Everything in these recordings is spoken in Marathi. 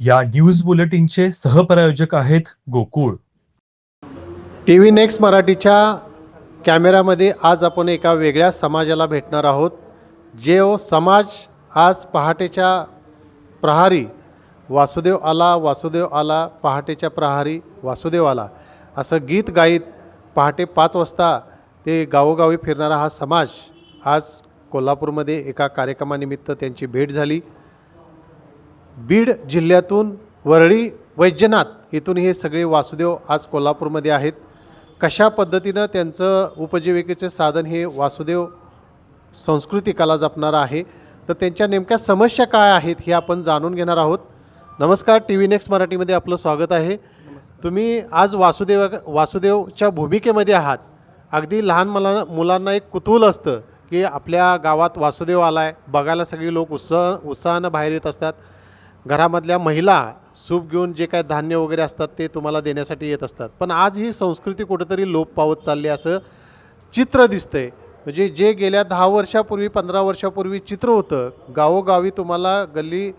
या न्यूज बुलेटिनचे सहप्रायोजक आहेत गोकुळ. टी व्ही नेक्स्ट मराठीच्या कॅमेऱ्यामध्ये आज आपण एका वेगळ्या समाजाला भेटणार आहोत. जे ओ समाज आज पहाटेच्या प्रहारी वासुदेव आला वासुदेव आला पहाटेच्या प्रहारी वासुदेव आला. असं गीत गाईत पहाटे पाच वाजता ते गावोगावी फिरणारा हा समाज आज कोल्हापूरमध्ये एका कार्यक्रमानिमित्त त्यांची भेट झाली. बीड जिल्ह्यातून वरळी वैद्यनाथ इथून हे सगळे वासुदेव आज कोल्हापूरमध्ये आहेत. कशा पद्धतीनं त्यांचं उपजीविकेचे साधन हे वासुदेव संस्कृती कला जपणारं आहे? तर त्यांच्या नेमक्या समस्या काय आहेत हे आपण जाणून घेणार आहोत. नमस्कार टी व्ही नेक्स्ट मराठीमध्ये आपलं स्वागत आहे. तुम्ही आज वासुदेव वासुदेवच्या भूमिकेमध्ये आहात. अगदी लहान मुला मुलांना एक कुतूहल असतं की आपल्या गावात वासुदेव आला आहे बघायला सगळी लोक उत्साह उत्साहानं बाहेर येत असतात. घरामधल्या महिला सूप घेऊन जे काय धान्य वगैरे असतात ते तुम्हाला देण्यासाठी येत असतात. पण आज ही संस्कृती कुठंतरी लोप पावत चालली असं चित्र दिसतंय. म्हणजे जे गेल्या दहा वर्षापूर्वी पंधरा वर्षापूर्वी चित्र होतं गावोगावी तुम्हाला गल्ली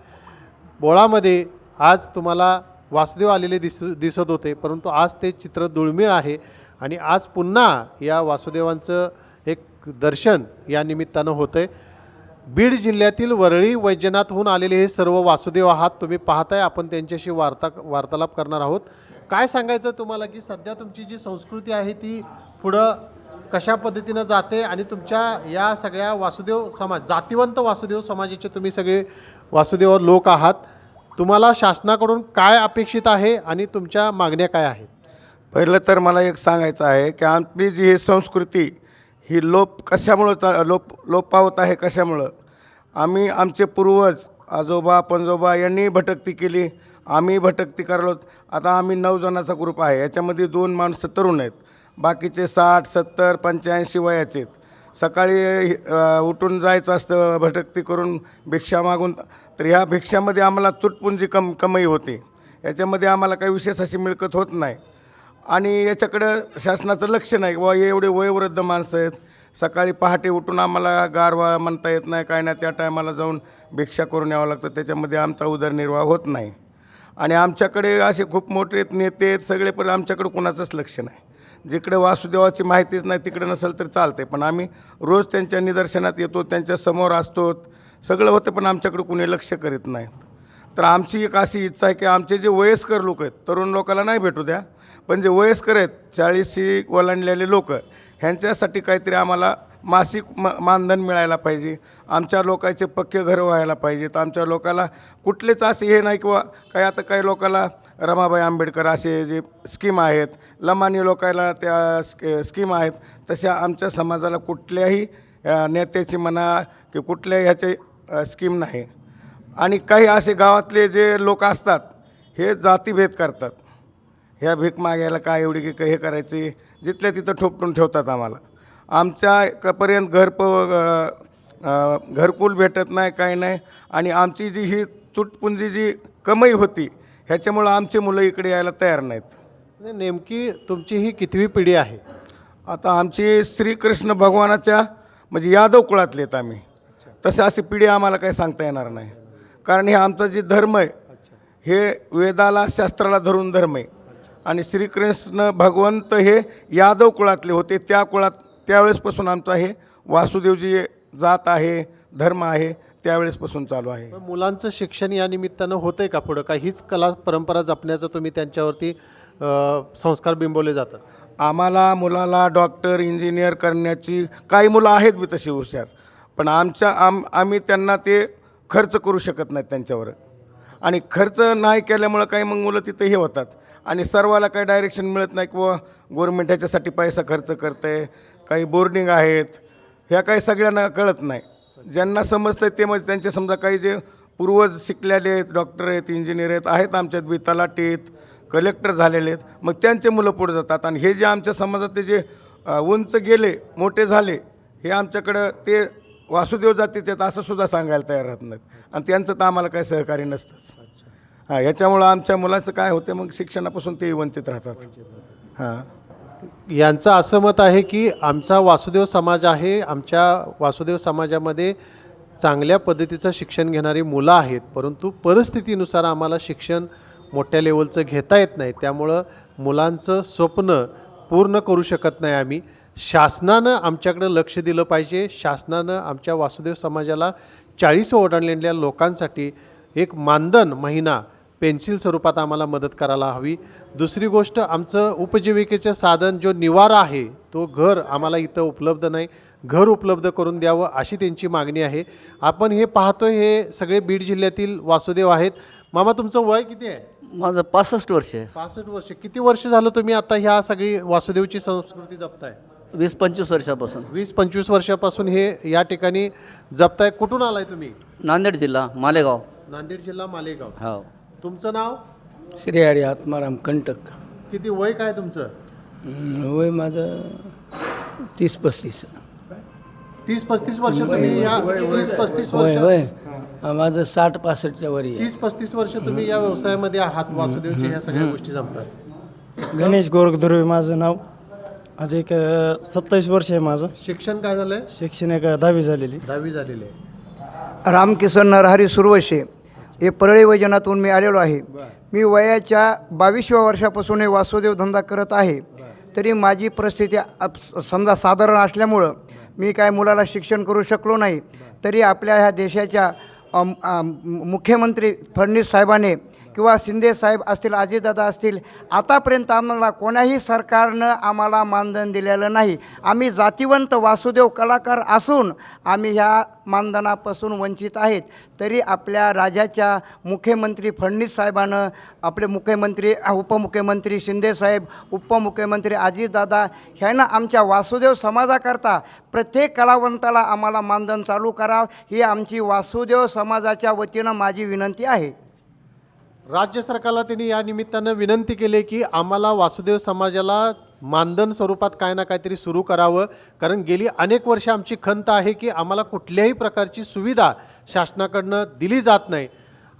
बोळामध्ये आज तुम्हाला वासुदेव आलेले दिस दिसत होते. परंतु आज ते चित्र दुर्मिळ आहे आणि आज पुन्हा या वासुदेवांचं एक दर्शन या निमित्तानं होतं आहे बीड जिल्ह्यातील वरळी वैद्यनाथहून आलेले हे सर्व वासुदेव आहात. तुम्ही पाहताय आपण त्यांच्याशी वार्ता वार्तालाप करणार आहोत. काय सांगायचं तुम्हाला की सध्या तुमची जी संस्कृती आहे ती पुढं कशा पद्धतीनं जाते आणि तुमच्या या सगळ्या वासुदेव समाज जातिवंत वासुदेव समाजाचे तुम्ही सगळे वासुदेव लोक आहात. तुम्हाला शासनाकडून काय अपेक्षित आहे आणि तुमच्या मागण्या काय आहेत? पहिलं तर मला एक सांगायचं आहे की आपली जी ही संस्कृती ही लोप कशामुळं चा लोप लोप पावत आहे कशामुळं? आम्ही आमचे पूर्वज आजोबा पंजोबा यांनी भटकती केली. आम्ही भटकती करलो आता आम्ही नऊ जणांचा ग्रुप आहे. याच्यामध्ये दोन माणसं तरुण आहेत. बाकीचे साठ सत्तर पंच्याऐंशी वयाचे आहेत. सकाळी उठून जायचं असतं भटकती करून भिक्षा मागून. तर ह्या भिक्षामध्ये आम्हाला तुटपुंजी कम कमाई होते. याच्यामध्ये आम्हाला काही विशेष अशी मिळकत होत नाही. आणि याच्याकडं शासनाचं लक्ष नाही. व हे एवढे वयोवृद्ध माणसं आहेत. सकाळी पहाटे उठून आम्हाला गारवा म्हणता येत नाही काय नाही. त्या टायमाला जाऊन भिक्षा करून यावं लागतं. त्याच्यामध्ये आमचा उदरनिर्वाह होत नाही. आणि आमच्याकडे असे खूप मोठे नेते आहेत सगळे पण आमच्याकडे कोणाचंच लक्ष नाही. जिकडे वासुदेवाची माहितीच नाही तिकडे नसेल तर चालते पण आम्ही रोज त्यांच्या निदर्शनात येतो त्यांच्यासमोर असतो. सगळं होतं पण आमच्याकडे कुणी लक्ष करीत नाही. तर आमची एक अशी इच्छा आहे की आमचे जे वयस्कर लोक आहेत तरुण लोकांना नाही भेटू द्या पण जे वयस्कर आहेत चाळीसशी ओलांडलेले लोक ह्यांच्यासाठी काहीतरी आम्हाला मासिक म मानधन मिळायला पाहिजे. आमच्या लोकांचे पक्के घरं व्हायला पाहिजेत. आमच्या लोकाला कुठलेच असे हे नाही किंवा काही आता काही लोकाला रमाबाई आंबेडकर असे जे स्कीम आहेत लमानी लोकायला त्या स्क स्कीम आहेत तशा आमच्या समाजाला कुठल्याही नेत्याची म्हणा की कुठल्याही ह्याचे स्कीम नाही. आणि काही असे गावातले जे लोक असतात हे जातीभेद करतात. ह्या भीक मागायला काय एवढी की हे करायची? जिथल्या तिथं ठोपटून ठेवतात आम्हाला. आमच्या पर्यंत घर प घरकुल भेटत नाही काय नाही. आणि आमची जी ही तुटपुंजी जी कमाई होती ह्याच्यामुळं आमची मुलं इकडे यायला तयार नाहीत. म्हणजे नेमकी तुमची ही कितवी पिढी आहे? आता आमची श्रीकृष्ण भगवानाच्या म्हणजे यादव कुळातले आहेत आम्ही. तसे अशी पिढी आम्हाला काही सांगता येणार नाही. कारण हे आमचा जे धर्म आहे हे वेदाला शास्त्राला धरून धर्म आहे. आणि श्रीकृष्ण भगवंत हे यादव कुळातले होते. त्या कुळात त्यावेळेसपासून आमचा हे वासुदेवजी जात आहे धर्म आहे त्यावेळेसपासून चालू आहे. मुलांचं शिक्षण या निमित्तानं होतंय का पुढं? का हीच कला परंपरा जपण्याचं तुम्ही त्यांच्यावरती संस्कार बिंबवले जातात? आम्हाला मुलाला डॉक्टर इंजिनियर करण्याची काही मुलं आहेत बी तशी हुशार. पण आमच्या आम आम्ही त्यांना ते खर्च करू शकत नाहीत त्यांच्यावर. आणि खर्च नाही केल्यामुळं काही मग मुलं तिथे हे होतात. आणि सर्वाला काही डायरेक्शन मिळत नाही किंवा गोरमेंट ह्याच्यासाठी पैसा खर्च करते काही बोर्डिंग आहेत ह्या काही सगळ्यांना कळत नाही. ज्यांना समजतं ते म्हणजे त्यांचे समजा काही जे पूर्वज शिकलेले आहेत डॉक्टर आहेत इंजिनियर आहेत आहेत आमच्यात बी तलाटीत आहेत कलेक्टर झालेले आहेत मग त्यांचे मुलं पुढे जातात. आणि हे जे आमच्या समाजातले जे उंच गेले मोठे झाले हे आमच्याकडं ते वासुदेव जातीचे आहेत असं सुद्धा सांगायला तयार राहत नाहीत. आणि त्यांचं तर आम्हाला काही सहकार्य नसतंच. हां याच्यामुळं आमच्या मुलाचं काय होते मग शिक्षणापासून ते वंचित राहतात. हां. यांचं असं मत आहे की आमचा वासुदेव समाज आहे आमच्या वासुदेव समाजामध्ये चांगल्या पद्धतीचं शिक्षण घेणारी मुलं आहेत परंतु परिस्थितीनुसार आम्हाला शिक्षण मोठ्या लेवलचं घेता येत नाही. त्यामुळं मुलांचं स्वप्न पूर्ण करू शकत नाही आम्ही. शासनानं आमच्याकडं लक्ष दिलं पाहिजे. शासनानं आमच्या वासुदेव समाजाला चाळीस ओढाणलेल्या लोकांसाठी एक मानधन महिना पेन्सिल स्वरूपात आम्हाला मदत करायला हवी. दुसरी गोष्ट आमचं उपजीविकेचं साधन जो निवारा आहे तो घर आम्हाला इथं उपलब्ध नाही. घर उपलब्ध करून द्यावं अशी त्यांची मागणी आहे. आपण हे पाहतोय हे सगळे बीड जिल्ह्यातील वासुदेव आहेत. मामा तुमचं वय किती आहे? माझं पासष्ट वर्ष आहे. पासष्ट वर्ष. किती वर्ष झालं तुम्ही आता ह्या सगळी वासुदेवची संस्कृती जपताय? वीस पंचवीस वर्षापासून. वीस पंचवीस वर्षापासून हे या ठिकाणी जपताय. कुठून आलाय तुम्ही? नांदेड जिल्हा मालेगाव. नांदेड जिल्हा मालेगाव. हो. तुमचं नाव? श्री हरी आत्माराम कंटक. किती वय काय तुमचं? हम्म, वय माझं तीस पस्तीस. तीस पस्तीस वर्ष तुम्ही या तीस पस्तीस वय वर्ष वय. हा, माझं साठ पासष्टच्या वरी आहे. तीस पस्तीस वर्ष तुम्ही या व्यवसायामध्ये आहात वासुदेवच्या ह्या सगळ्या गोष्टी जमतात. गणेश गोरखधुर्वे माझं नाव. आज एक सत्तावीस वर्ष आहे माझं. शिक्षण काय झालंय? शिक्षण एक दहावी झालेली. दहावी झालेले आहे. रामकिसन नरहरी सुरवशे. हे परळी वैजनातून मी आलेलो आहे. मी वयाच्या बावीसव्या वर्षापासून हे वासुदेव धंदा करत आहे. तरी माझी परिस्थिती अप- समजा साधारण असल्यामुळं मी काय मुलाला शिक्षण करू शकलो नाही. तरी आपल्या ह्या देशाच्या मुख्यमंत्री फडणवीस साहेबांनी किंवा शिंदेसाहेब असतील अजितदादा असतील आतापर्यंत आम्हाला कोणाही सरकारनं आम्हाला मानधन दिलेलं नाही. आम्ही जातिवंत वासुदेव कलाकार असून आम्ही ह्या मानधनापासून वंचित आहेत. तरी आपल्या राज्याच्या मुख्यमंत्री फडणवीस साहेबानं आपले मुख्यमंत्री उपमुख्यमंत्री शिंदेसाहेब उपमुख्यमंत्री अजितदादा ह्यानं आमच्या वासुदेव समाजाकरता प्रत्येक कलावंताला आम्हाला मानधन चालू करावं ही आमची वासुदेव समाजाच्या वतीनं माझी विनंती आहे. राज्य सरकारला त्यांनी या निमित्तानं विनंती केली की आम्हाला वासुदेव समाजाला मानधन स्वरूपात काय ना काहीतरी सुरू करावं. कारण गेली अनेक वर्ष आमची खंत आहे की आम्हाला कुठल्याही प्रकारची सुविधा शासनाकडनं दिली जात नाही.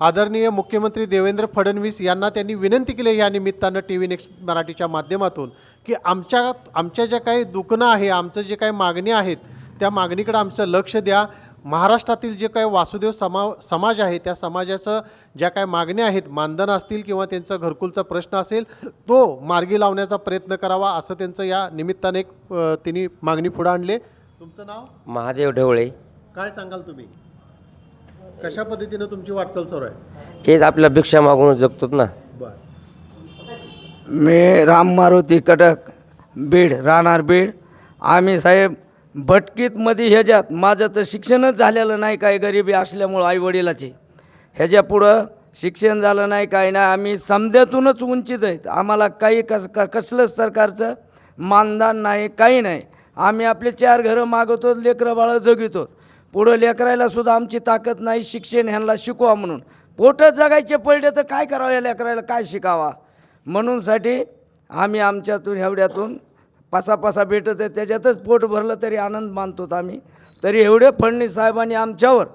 आदरणीय मुख्यमंत्री देवेंद्र फडणवीस यांना त्यांनी विनंती केली या निमित्तानं टी व्ही नेक्स्ट मराठीच्या माध्यमातून की आमच्या आमच्या ज्या काही दुखणं आहे आमचं जे काही मागणी आहेत त्या मागणीकडे आमचं लक्ष द्या. महाराष्ट्रातील जे काही वासुदेव समा समाज आहे त्या समाजाचं ज्या काही मागण्या आहेत मानधन असतील किंवा त्यांचा घरकुलचा प्रश्न असेल तो मार्गी लावण्याचा प्रयत्न करावा असं त्यांचं या निमित्ताने एक अ, त्यांनी मागणी पुढे आणले. तुमचं नाव? महादेव ढवळे. काय सांगाल तुम्ही? कशा पद्धतीनं तुमची वाटचाल सुरू आहे? हेच आपल्या भिक्षा मागून जगतोत ना. बरं. मी राम मारुती कडक बीड राहणार बीड. आम्ही साहेब भटकीतमध्ये ह्याच्यात माझं तर शिक्षणच झालेलं नाही काय गरिबी असल्यामुळं आईवडिलाची. ह्याच्या पुढं शिक्षण झालं नाही काय नाही आम्ही समध्यातूनच वंचित आहेत. आम्हाला काही कस का कसलंच सरकारचं मानधन नाही काही नाही. आम्ही आपले चार घरं मागवतो लेकरं बाळं जगितो पुढं लेकरायला सुद्धा आमची ताकद नाही शिक्षण ह्यांना शिकवा म्हणून. पोटं जगायचे पडले तर काय करावं या लेकरायला काय शिकावा? म्हणूनसाठी आम्ही आमच्यातून एवढ्यातून पासा पासा भेटत आहे त्याच्यातच पोट भरलं तरी आनंद मानतो आम्ही. तरी एवढे फडणवीस साहेबांनी आमच्यावर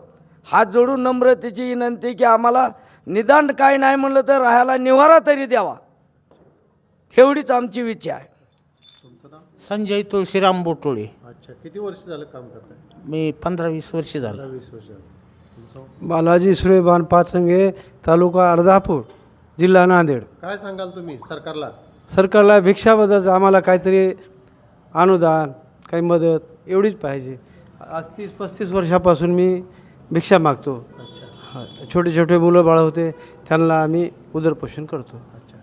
हात जोडून नम्रतेची विनंती की आम्हाला निदान काय नाही म्हणलं तर राहायला निवारा तरी द्यावा. तेवढीच आमची इच्छा आहे. तुमचं नाव? संजय तुळशीराम बोटोळे. अच्छा किती वर्ष झालं काम करताय? मी पंधरा वीस वर्ष झालं. वीस वर्ष झालं. तुमचं बालाजी सुरेबान पाचंगे तालुका अर्धापूर जिल्हा नांदेड. काय सांगाल तुम्ही सरकारला? सरकारला भिक्षाबद्दल आम्हाला काहीतरी अनुदान काही मदत एवढीच पाहिजे. आज तीस पस्तीस वर्षापासून मी भिक्षा मागतो. अच्छा. छोटे छोटे मुलं बाळ होते त्यांना आम्ही उदरपोषण करतो. अच्छा.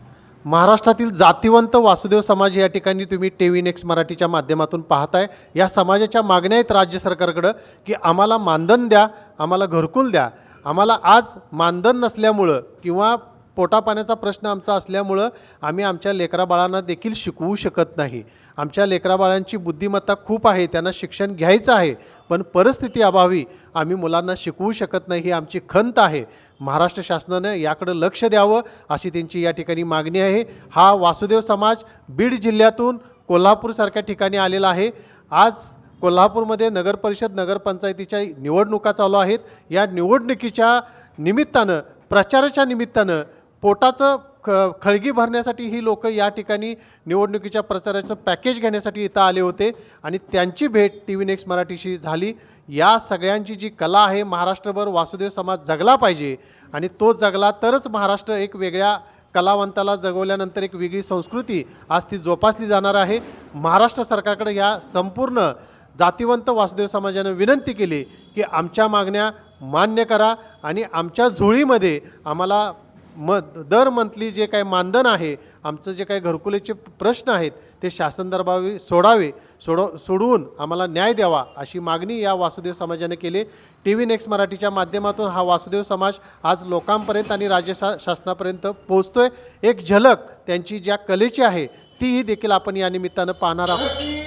महाराष्ट्रातील जातिवंत वासुदेव समाज या ठिकाणी तुम्ही टी व्ही नेक्स्ट मराठीच्या माध्यमातून पाहताय. या समाजाच्या मागण्या आहेत राज्य सरकारकडं की आम्हाला मानधन द्या आम्हाला घरकुल द्या. आम्हाला आज मानधन नसल्यामुळं किंवा पोटापाण्याचा प्रश्न आमचा असल्यामुळं आम्ही आमच्या लेकराबाळांना देखील शिकवू शकत नाही. आमच्या लेकराबाळांची बुद्धिमत्ता खूप आहे त्यांना शिक्षण घ्यायचं आहे पण परिस्थिती अभावी आम्ही मुलांना शिकवू शकत नाही ही आमची खंत आहे. महाराष्ट्र शासनानं याकडं लक्ष द्यावं अशी त्यांची या ठिकाणी मागणी आहे. हा वासुदेव समाज बीड जिल्ह्यातून कोल्हापूरसारख्या ठिकाणी आलेला आहे. आज कोल्हापूरमध्ये नगरपरिषद नगरपंचायतीच्या निवडणुका चालू आहेत. या निवडणुकीच्या निमित्तानं प्रचाराच्या निमित्तानं पोटाचं ख खळगी भरण्यासाठी ही लोक या ठिकाणी निवडणुकीच्या प्रचाराचं पॅकेज घेण्यासाठी इथं आले होते. आणि त्यांची भेट टी व्ही नेक्स्ट मराठीशी झाली. या सगळ्यांची जी कला आहे महाराष्ट्रभर वासुदेव समाज जगला पाहिजे. आणि तो जगला तरच महाराष्ट्र एक वेगळ्या कलावंताला जगवल्यानंतर एक वेगळी संस्कृती आज ती जोपासली जाणार आहे. महाराष्ट्र सरकारकडे ह्या संपूर्ण जातीवंत वासुदेव समाजानं विनंती केली की आमच्या मागण्या मान्य करा आणि आमच्या झोळीमध्ये आम्हाला म दर मंथली जे काही मानधन आहे आमचं जे काही घरकुलीचे प्रश्न आहेत ते शासन दरबारी सोडावे सोडव सोडवून आम्हाला न्याय द्यावा अशी मागणी या वासुदेव समाजाने केली. टी व्ही नेक्स्ट मराठीच्या माध्यमातून हा वासुदेव समाज आज लोकांपर्यंत आणि राज्य शा शासनापर्यंत पोहोचतोय. एक झलक त्यांची ज्या कलेची आहे तीही देखील आपण या निमित्तानं पाहणार आहोत.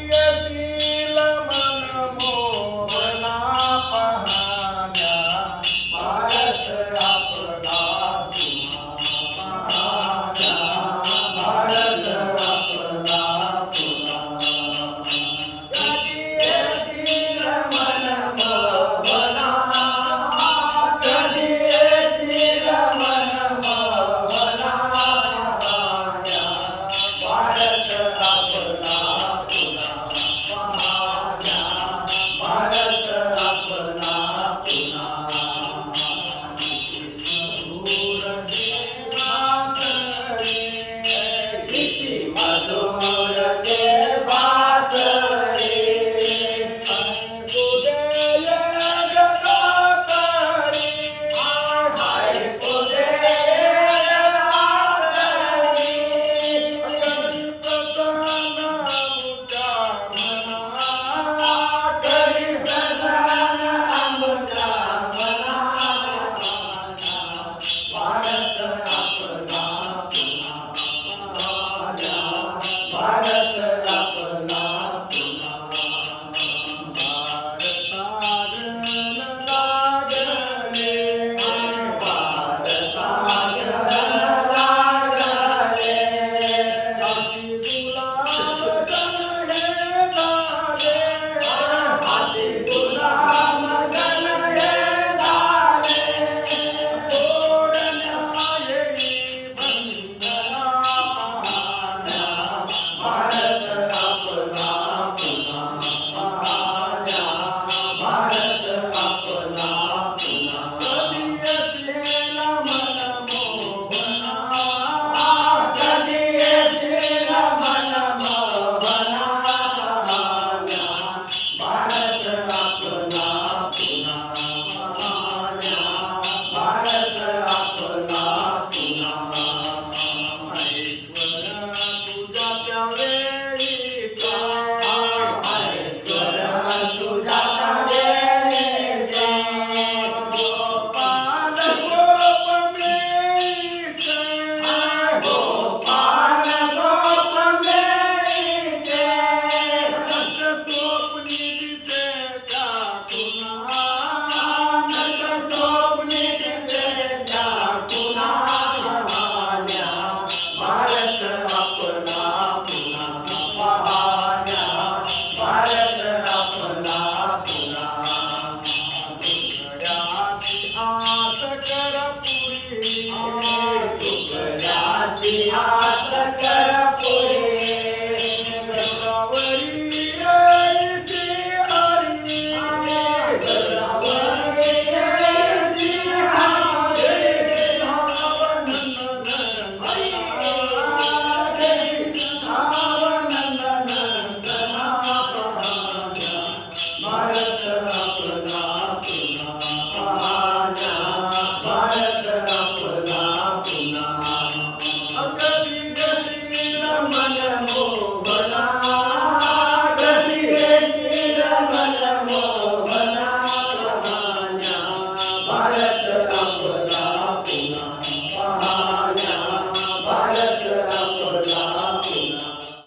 हाथ कर